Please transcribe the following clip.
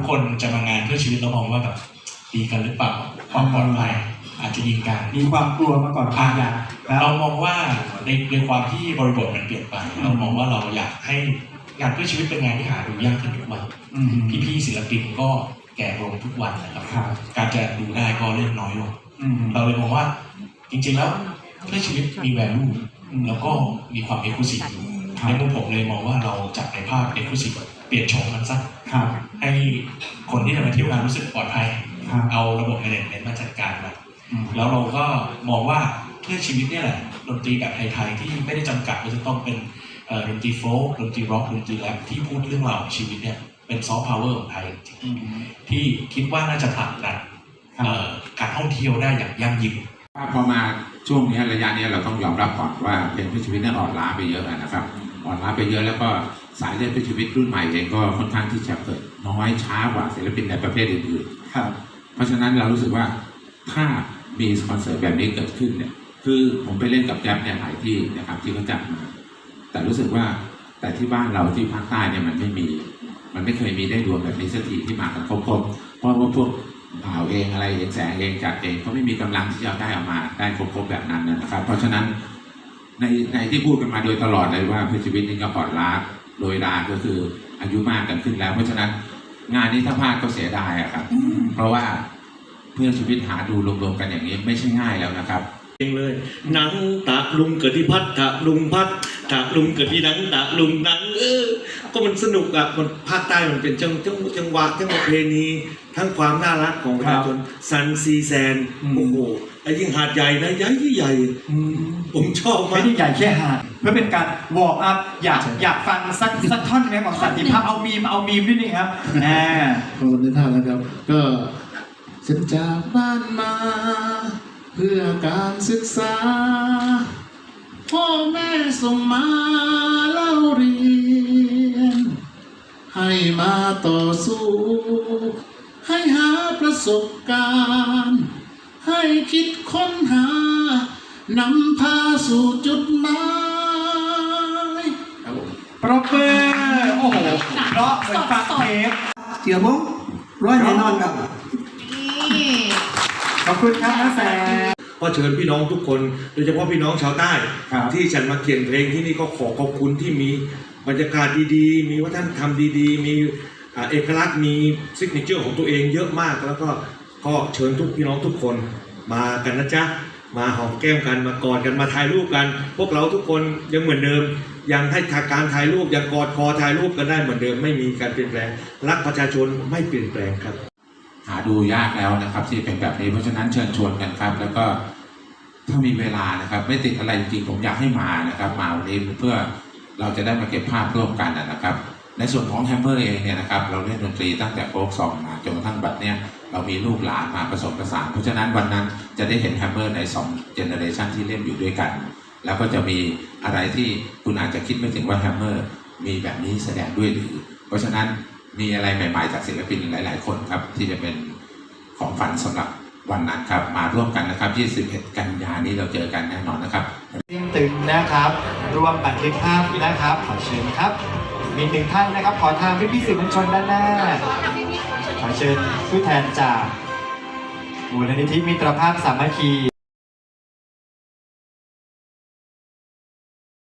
กคนจะมางานเพื่อชีวิตเรามองว่าแบบดีกันหรือเปล่าความปลอดภัยอาจจะยิงกันมีความกลัวมาก่อนทางอย่างครับเรามองว่าในในความที่บริบทมันเปลี่ยนไปเรามองว่าเราอยากให้งานเพื่อชีวิตเป็นงานที่หาดูยากขึ้นทุกวันอืมพี่ๆศิลปินก็แก่ลงทุกวันนะครับครับการจะดูได้ก็เริ่มน้อยลงอืมเราเลยมองว่าจริงๆแล้วเพื่อชีวิตมี value แล้วก็มีความ exclusive อยู่ครับในมุมผมเลยมองว่าเราจัดในภาพ exclusive เปลี่ยนโฉมมันซะครับ ให้คนที่จะมาเที่ยวงานรู้สึกปลอดภัย ครับเอาระบบ management มาจัดการมันอืมแล้วเราก็มองว่าเพื่อชีวิตเนี่ยแหละดนตรีแบบไทยๆที่ไม่ได้จำกัดว่าจะต้องเป็นเอ่อดนตรีโฟล์กดนตรีร็อกดนตรีแรปที่พูดเรื่องราวของชีวิตเนี่ยเป็นซอฟต์พาวเวอร์ของไทยจริงอืม ๆที่คิดว่าน่าจะผลักดันครับ เอ่อการท่องเที่ยวได้อย่างยั่งยืนว่าพอมาช่วงนี้ระยะนี้เราต้องยอมรับก่อนว่าเพลงเพื่อชีวิตนั้นอ่อนล้าไปเยอะนะครับ อ่อนล้าไปเยอะแล้วก็สายเลือดเพื่อชีวิตรุ่นใหม่เองก็ค่อนข้างที่จะเกิดน้อยช้ากว่าศิลปินในประเภทอื่นครับๆเพราะฉะนั้นเรารู้สึกว่าถ้ามีคอนเสิร์ตแบบนี้เกิดขึ้นเนี่ยคือผมไปเล่นกับแจ๊บเนี่ยหลายที่นะครับที่เขาจัดมาแต่รู้สึกว่าแต่ที่บ้านเราที่ภาคใต้เนี่ยมันไม่มี มันไม่เคยมีได้รวมแบบนี้สักทีที่มากันครบๆเพราะว่าพวกบ่าวเองอะไรเองแสงเองจัดเองเขาไม่มีกำลังที่จะเอาได้ออกมาได้ครบๆแบบนั้นนะครับ เพราะฉะนั้น ในในที่พูดกันมาโดยตลอดเลยว่าเพื่อชีวิตนี่ก็อ่อนล้าโดยดาก็คืออายุมากกันขึ้นแล้ว เพราะฉะนั้นงานนี้ถ้าพลาดก็เสียดายอะครับ เพราะว่าเพื่อชีวิตหาดูรวมๆกันอย่างนี้ไม่ใช่ง่ายแล้วนะครับเองเลยหนังตะลุงเกิดที่พัดตะลุงพัดตะลุงเกิดที่หนังตะลุงหนังเออก็มันสนุกอะมันภาคใต้มันเป็นจังจังจังหวะจังประเพณีทั้งความน่ารักของประชาชนซันซีแซนอืมโอ้โหไอ้ ยิ่งหาดใหญ่นะใหญ่ที่ใหญ่อืมผมชอบไม่มากได้ใหญ่แค่หาดเพื่อเป็นการวอร์มอัพอยากอยากฟังสักสักท่อนไหมของสันติภาพเอามีมเอามีมนิดนึงครับแหมขอบคุณท่านนะครับ ก็ฉันจากบ้านมา เพื่อการศึกษา พ่อแม่ส่งมาเล่าเรียน ให้มาต่อสู้ ให้หาประสบการณ์ ให้คิดค้นหานำพาสู่จุดหมายครับผมปรบมือโอ้โหเพราะเหมือนฟังเทปเดี๋ยวผมร้อยแน่นอนครับขอบคุณครับน้าแสงก็เชิญพี่น้องทุกคน โดยเฉพาะพี่น้องชาวใต้ ครับ ที่ฉันมาเขียนเพลงที่นี่ก็ขอขอบคุณที่มีบรรยากาศดีๆ มีวัฒนธรรมดีๆ มีอ่าเอกลักษณ์มีซิกเนเจอร์ของตัวเองเยอะมาก แล้วก็ ก็เชิญทุกพี่น้องทุกคนมากันนะจ๊ะมาหอมแก้มกันมากอดกันมาถ่ายรูปกัน พวกเราทุกคนยังเหมือนเดิม ยังให้ทาการถ่ายรูปยังกอดคอถ่ายรูปกันได้เหมือนเดิมไม่มีการเปลี่ยนแปลง รักประชาชนไม่เปลี่ยนแปลงครับ หาดูยากแล้วนะครับ ที่เป็นแบบนี้เพราะฉะนั้นเชิญชวนกันครับ แล้วก็ถ้ามีเวลานะครับ ไม่ติดอะไรจริงผมอยากให้มานะครับ มาวันนี้เพื่อเราจะได้มาเก็บภาพร่วมกันนะครับ ในส่วนของแฮมเมอร์เองเนี่ยนะครับเราเล่นดนตรีตั้งแต่โฟกซองมาจนกระทั่งบัดเนี้ยเรามีลูกหลานมาผสมผสาน เพราะฉะนั้นวันนั้นจะได้เห็นแฮมเมอร์ในสองเจเนอเรชันที่เล่นอยู่ด้วยกัน แล้วก็จะมีอะไรที่คุณอาจจะคิดไม่ถึงว่าแฮมเมอร์มีแบบนี้แสดงด้วยหรือ เพราะฉะนั้นมีอะไรใหม่ๆจากศิลปินหลาย ๆ คนครับที่จะเป็นของฝันสำหรับวันนั้นครับมาร่วมกันนะครับ 21 กันยานี้เราเจอกันแน่นอนนะครับตึงนะครับ รวมบันทึกภาพนะครับขอเชิญครับ มีหนึ่งท่านนะครับ ขอทางพี่พี่ๆสื่อมวลชนด้านหน้า ขอเชิญผู้แทนจากมูลนิธิมิตรภาพสามัคคี